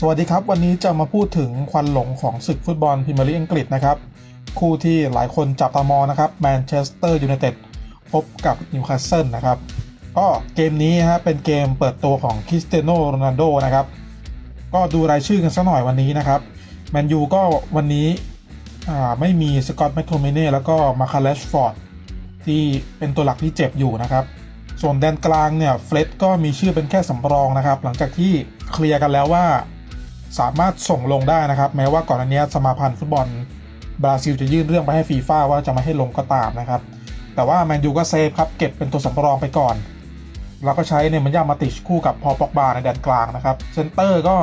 สวัสดีครับ วันนี้จะมาพูดถึงควันหลงของศึกฟุตบอลพรีเมียร์ลีกอังกฤษนะครับ คู่ที่หลายคนจับตามองนะครับแมนเชสเตอร์ยูไนเต็ดพบกับนิวคาสเซิลนะครับก็เกมนี้ฮะเป็นเกมเปิดตัวของคริสเตียโนโรนัลโดนะครับ ก็ดูรายชื่อกันสักหน่อยวันนี้นะครับแมนยูก็วันนี้ไม่มีสกอตต์แมคโทมิเน่แล้วก็มาคาเลชฟอร์ดที่เป็นตัวหลักที่เจ็บอยู่นะครับส่วนแดนกลางเนี่ยเฟรดก็มีชื่อเป็นแค่สำรองนะครับ หลังจากที่เคลียร์กันแล้วว่า สามารถส่งลงได้นะครับ แม้ว่าก่อนอันนี้สมาพันธ์ฟุตบอลบราซิลจะยื่นเรื่องไปให้ฟีฟ่าว่าจะไม่ให้ลงก็ตามนะครับ แต่ว่าแมนยูก็เซฟครับ เก็บเป็นตัวสำรองไปก่อนแล้วก็ใช้เนมันยามาติชคู่กับพอปอกบาในแดนกลางนะครับ เซนเตอร์ก็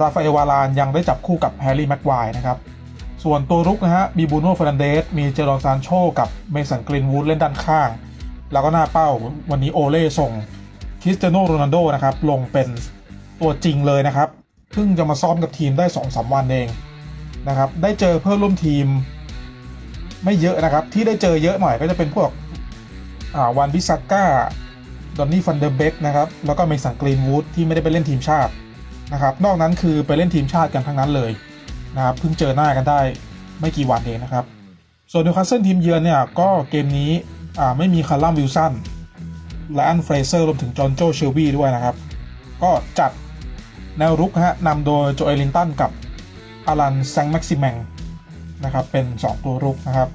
ราฟาเอลวารานยังได้จับคู่กับแฮร์รี่แม็กไกว์นะครับ ส่วนตัวรุกนะฮะมีบูโน่เฟรนันเดสมีเจอรอนซานโชกับเมสันกรีนวูดเล่นด้านข้าง แล้วก็หน้าเป้าวันนี้โอเล่ส่งคริสเตียโนโรนัลโดนะครับลงเป็นตัวจริงเลยนะครับ เพิ่งจะมาซ้อมกับทีมได้2อสวันเองนะครับ ได้เจอเพื่อนร่วมทีมไม่เยอะนะครับ ที่ได้เจอเยอะหน่อยก็จะเป็นพวกวันบิซักก้า ดอนนี่ฟันเดอร์เบกนะครับ แล้วก็เมสันกรีนวูดที่ไม่ได้ไปเล่นทีมชาตินะครับ นอกนั้นคือไปเล่นทีมชาติกันทั้งนั้นเลยนะครับเพิ่งเจอหน้ากันได้ไม่กี่วันเองนะครับ ส่วนนิวคาสเซิลทีมเยือนเนี่ยก็เกมนี้ไม่มีคาร์ลัมวิลสันและอันเฟรเซอร์รวมถึงจอห์นโจเชลบี้ด้วยนะครับ ก็จัด แนวรุกฮะนำโดยโจเอลินตันกับอารันแซงแม็กซิแมงนะครับเป็น 2 ตัวรุกนะครับ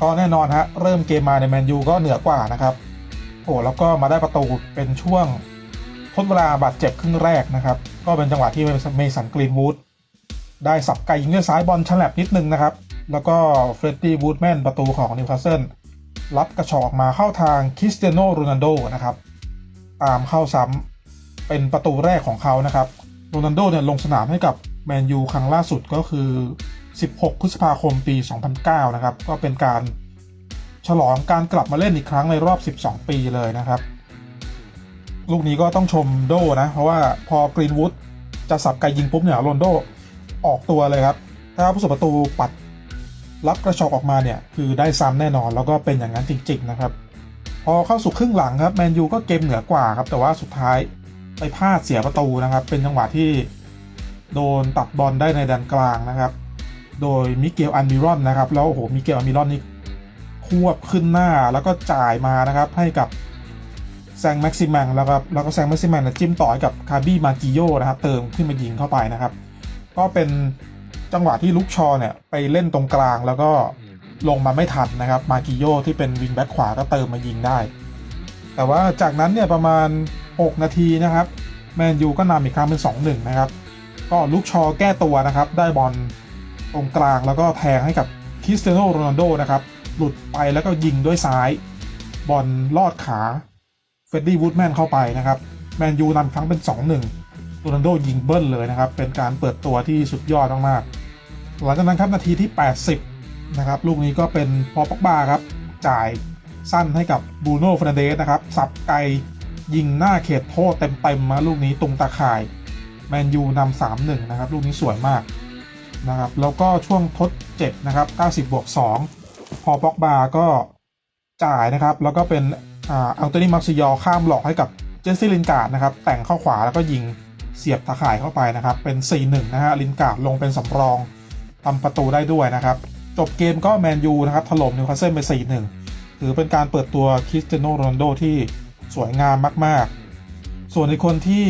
ก็แน่นอนฮะเริ่มเกมมาในแมนยูก็เหนือกว่านะครับโอ้แล้วก็มาได้ประตูเป็นช่วงทดเวลาบาดเจ็บครึ่งแรกนะครับ ก็เป็นจังหวะที่เมสันกรีนวูดได้สับไกยิงด้วยซ้ายบอลฉลับนิดนึงนะครับ แล้วก็เฟรดดี้วูดแมนประตูของนิวคาสเซิลรับกระชอกมาเข้าทางคริสเตียโนโรนัลโดนะครับ ตามเข้าซ้ำ เป็นประตูแรกของเขานะครับโรนัลโดเนี่ยลงสนามให้กับแมนยูครั้งล่าสุดก็คือ 16 พฤษภาคมปี 2009 นะครับ ก็เป็นการฉลองการกลับมาเล่นอีกครั้งในรอบ 12 ปีเลยนะครับ ลูกนี้ก็ต้องชมโดนะ เพราะว่าพอกรีนวูดจะสับไกยิงปุ๊บเนี่ยโรนโดออกตัวเลยครับ ถ้าผู้สประตูปัดรับกระชอกออกมาเนี่ย คือได้ซ้ำแน่นอนแล้วก็เป็นอย่างนั้นจริง ๆ นะครับ พอเข้าสู่ครึ่งหลังครับแมนยูก็เกมเหนือกว่าครับแต่ว่าสุดท้าย ไปพลาดเสียประตูนะครับ เป็นจังหวะที่โดนตัดบอลได้ในแดนกลางนะครับ โดยมิเกลอันมิรอนนะครับ แล้วโอ้โหมิเกลอันมิรอนนี่ควบขึ้นหน้าแล้วก็จ่ายมานะครับ ให้กับแซงแม็กซิแมงแล้วก็แล้วก็แซงแม็กซิแมงนะจิ้มต่อให้กับคาร์บี้มากิโยนะครับ เติมขึ้นมายิงเข้าไปนะครับ ก็เป็นจังหวะที่ลุกชอเนี่ยไปเล่นตรงกลางแล้วก็ลงมาไม่ทันนะครับ มากิโยที่เป็นวิงแบ็คขวาก็เติมมายิงได้ แต่ว่าจากนั้นเนี่ยประมาณ 6 นาทีนะครับแมนยูก็นำอีกครั้งเป็น 2-1 นะครับ ก็ลุกชอแก้ตัวนะครับ ได้บอลตรงกลางแล้วก็แทงให้กับคริสเตียโนโรนัลโดนะครับ หลุดไปแล้วก็ยิงด้วยซ้าย บอลลอดขาเฟดดี้วูดแมนเข้าไปนะครับแมนยูนำครั้งเป็น 2-1โรนัลโดยิงเบิ้ลเลยนะครับ เป็นการเปิดตัวที่สุดยอดมากๆหลังจากนั้นครับนาทีที่ 80 นะครับ ลูกนี้ก็เป็นพอปอกบาครับจ่ายสั้นให้กับบูโน่ฟรนเดสนะครับสับไกล ยิงหน้าเขตโทษเต็มๆมาลูกนี้ตรงตาข่ายแมนยูนำ3-1นะครับ ลูกนี้สวยมากนะครับ แล้วก็ช่วงทดเจ็บนะครับ90บวก2พอปอกบาก็จ่ายนะครับ แล้วก็เป็นอ่าอัลโตนีมาร์ซิยอข้ามหลอกให้กับเจสซี่ลินการ์ดนะครับ แต่งเข้าขวาแล้วก็ยิงเสียบตาข่ายเข้าไปนะครับ เป็น 4-1 นะฮะลินการ์ดลงเป็นสำรองทำประตูได้ด้วยนะครับ จบเกมก็แมนยูนะครับถล่มนิวคาสเซิลไป4-1ถือเป็นการเปิดตัวคริสเตียโนโรนัลโดที่ สวยงามมากๆ ส่วนในคนที่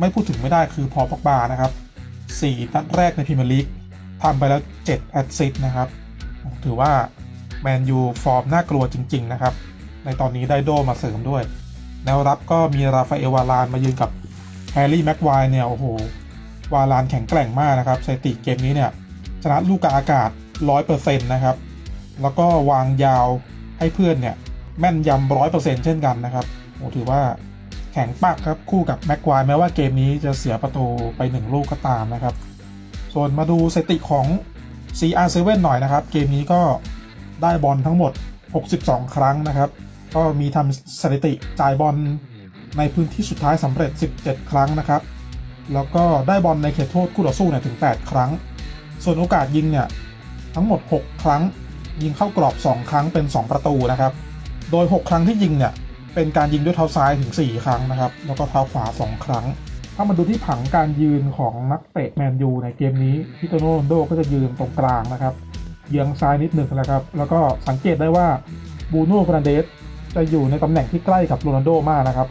ไม่พูดถึงไม่ได้คือพอปอกบานะครับ 4 นัดแรกในพรีเมียร์ลีกทำไปแล้ว 7 แอสซิสต์นะครับ ถือว่าแมนยูฟอร์มน่ากลัวจริง ๆ นะครับ ในตอนนี้ได้โดมาเสริมด้วย แนวรับก็มีราฟาเอลวารานมายืนกับแฮร์รี่แม็กไวเนี่ย โอ้โห วาลานแข็งแกร่งมากนะครับสถิติเกมนี้เนี่ย ชนะลูกกาอากาศ 100%นะครับ แล้วก็วางยาวให้เพื่อนเนี่ย แม่นยำ100%เช่นกันนะครับ โอ้ถือว่าแข็งปักครับคู่กับแม็กไวร์แม้ว่าเกมนี้จะเสียประตูไป 1 ลูกก็ตามนะครับ ส่วนมาดูสถิติของ CR7 หน่อยนะครับ เกมนี้ก็ได้บอลทั้งหมด 62 ครั้งนะครับ ก็มีทำสถิติจ่ายบอลในพื้นที่สุดท้ายสำเร็จ 17 ครั้งนะครับ แล้วก็ได้บอลในเขตโทษคู่ต่อสู้เนี่ยถึง 8 ครั้ง ส่วนโอกาสยิงเนี่ยทั้งหมด 6 ครั้ง ยิงเข้ากรอบ 2 ครั้งเป็น 2 ประตูนะครับ โดย 6 ครั้งที่ยิงเนี่ย เป็นการยิงด้วยเท้าซ้ายถึง 4 ครั้งนะครับ แล้วก็เท้าขวา 2 ครั้ง ถ้ามาดูที่ผังการยืนของนักเตะแมนยูในเกมนี้พิโตโนโรนโดก็จะยืนตรงกลางนะครับเยื้องซ้ายนิดหนึ่งนะครับ แล้วก็สังเกตได้ว่าบูโน่ฟรนเดสจะอยู่ในตำแหน่งที่ใกล้กับโรนัลโดมากนะครับ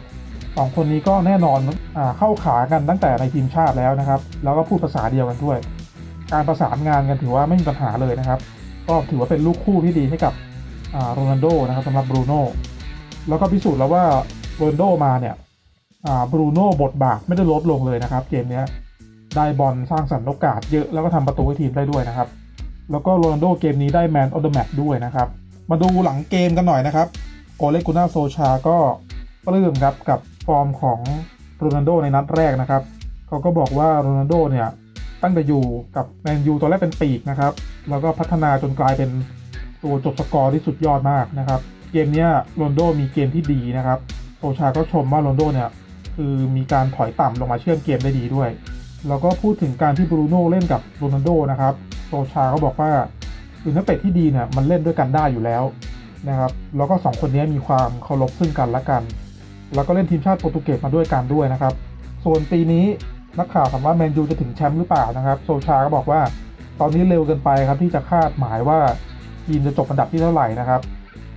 สองคนนี้ก็แน่นอนอเข้าขากันตั้งแต่ในทีมชาติแล้วนะครับ แล้วก็พูดภาษาเดียวกันด้วย การประสานงานกันถือว่าไม่มีปัญหาเลยนะครับ ก็ถือว่าเป็นลูกคู่ที่ดีให้กับโรนัลโดนะครับสำหรับบรูโน่ แล้วก็พิสูจน์แล้วว่าโรนโดมาเนี่ยบรูโน่บทบาทไม่ได้ลดลงเลยนะครับ เกมนี้ได้บอลสร้างสรรค์โอกาสเยอะแล้วก็ทำประตูให้ทีมได้ด้วยนะครับ แล้วก็โรนัลโดเกมนี้ได้แมนออเดอะแมตด้วยนะครับ มาดูหลังเกมกันหน่อยนะครับโอเลกุน่าโซชาก็ปลื้มครับกับฟอร์มของโรนัลโดในนัดแรกนะครับเขาก็บอกว่าโรนัลโดเนี่ยตั้งแต่อยู่กับแมนยูตอนแรกเป็นปีกนะครับ แล้วก็พัฒนาจนกลายเป็นตัวจบสกอร์ที่สุดยอดมากนะครับ เกมนี้โรนโดมีเกมที่ดีนะครับโซชาก็ชมว่าโรนโดเนี่ยคือมีการถอยต่ำลงมาเชื่อมเกมได้ดีด้วย แล้วก็พูดถึงการที่บรูโน่เล่นกับโรนัลโดนะครับโซชาก็บอกว่าคือนักเตะที่ดีเนี่ยมันเล่นด้วยกันได้อยู่แล้วนะครับแล้วก็สองคนนี้มีความเคารพซึ่งกันและกัน แล้วก็เล่นทีมชาติโปรตุเกสมาด้วยกันด้วยนะครับ ส่วนปีนี้นักข่าวถามว่าแมนยูจะถึงแชมป์หรือเปล่านะครับโซชาก็บอกว่า ตอนนี้เร็วเกินไปครับที่จะคาดหมายว่าทีมจะจบอันดับที่เท่าไหร่นะครับ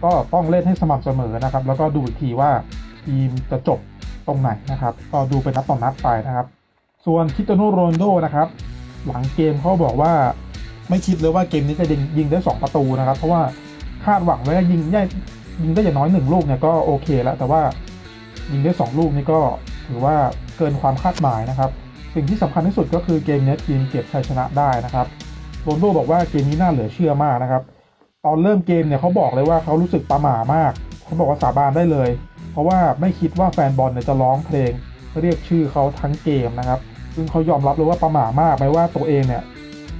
ก็ต้องเล่นให้สม่ำเสมอนะครับ แล้วก็ดูอีกทีว่าทีมจะจบตรงไหนนะครับ ก็ดูเป็นนัดต่อนัดไปนะครับ ส่วนคิตโนโรนโดนะครับ หลังเกมเขาบอกว่าไม่คิดเลยว่าเกมนี้จะยิงได้ 2 ประตูนะครับ เพราะว่าคาดหวังไว้ยิงได้ยิงได้อย่างน้อยหนึ่งลูกเนี่ยก็โอเคแล้ว แต่ว่ายิงได้ 2 ลูกนี่ก็ถือว่าเกินความคาดหมายนะครับ สิ่งที่สำคัญที่สุดก็คือเกมนี้ทีมเก็บชัยชนะได้นะครับโรนโดบอกว่าเกมนี้น่าเหลือเชื่อมากนะครับ ตอนเริ่มเกมเนี่ยเขาบอกเลยว่าเขารู้สึกประหม่ามาก เขาบอกว่าสาบานได้เลย เพราะว่าไม่คิดว่าแฟนบอลเนี่ยจะร้องเพลง เรียกชื่อเขาทั้งเกมนะครับ ซึ่งเขายอมรับเลยว่าประหม่ามากไม่ว่าตัวเองเนี่ย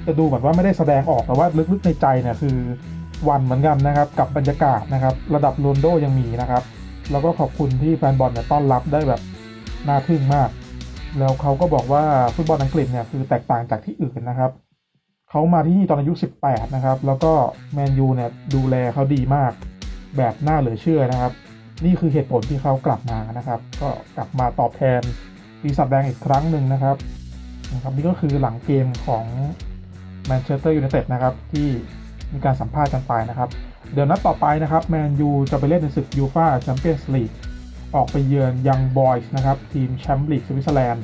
จะดูเหมือนว่าไม่ได้แสดงออกแต่ว่าลึกๆในใจเนี่ยคือวันเหมือนกันนะครับกับบรรยากาศนะครับระดับโรนโดยังมีนะครับแล้วก็ขอบคุณที่แฟนบอลเนี่ยต้อนรับได้แบบน่าทึ่งมาก แล้วเขาก็บอกว่าฟุตบอลอังกฤษเนี่ยคือแตกต่างจากที่อื่นนะครับ เขามาที่นี่ตอนอายุ 18 นะครับ แล้วก็แมนยูเนี่ยดูแลเขาดีมากแบบน่าเหลือเชื่อนะครับ นี่คือเหตุผลที่เขากลับมานะครับ ก็กลับมาตอบแทนปีศาจแดงอีกครั้งหนึ่งนะครับนะครับ นี่ก็คือหลังเกมของแมนเชสเตอร์ยูไนเต็ดนะครับที่มีการสัมภาษณ์กันไปนะครับ เดี๋ยวนัดต่อไปนะครับแมนยูจะไปเล่นในศึกยูฟาแชมเปี้ยนส์ลีกออกไปเยือนยังบอยส์นะครับ ทีมแชมป์ลีกสวิตเซอร์แลนด์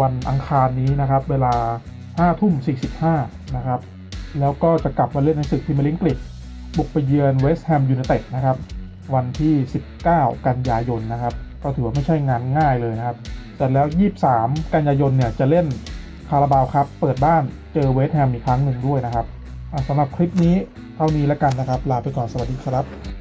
วันอังคารนี้นะครับ เวลา 5ทุ่ม 45 นะครับ แล้วก็จะกลับมาเล่นในศึกพรีเมียร์ลีกอังกฤษบุกไปเยือนเวสต์แฮมยูไนเต็ดนะครับ วันที่ 19 กันยายนนะครับ ก็ถือว่าไม่ใช่งานง่ายเลยนะครับแต่แล้ว 23 กันยายนเนี่ยจะเล่นคาราบาวครับ เปิดบ้านเจอเวสต์แฮมอีกครั้งหนึ่งด้วยนะครับสำหรับคลิปนี้เท่านี้แล้วกันนะครับ ลาไปก่อนสวัสดีครับ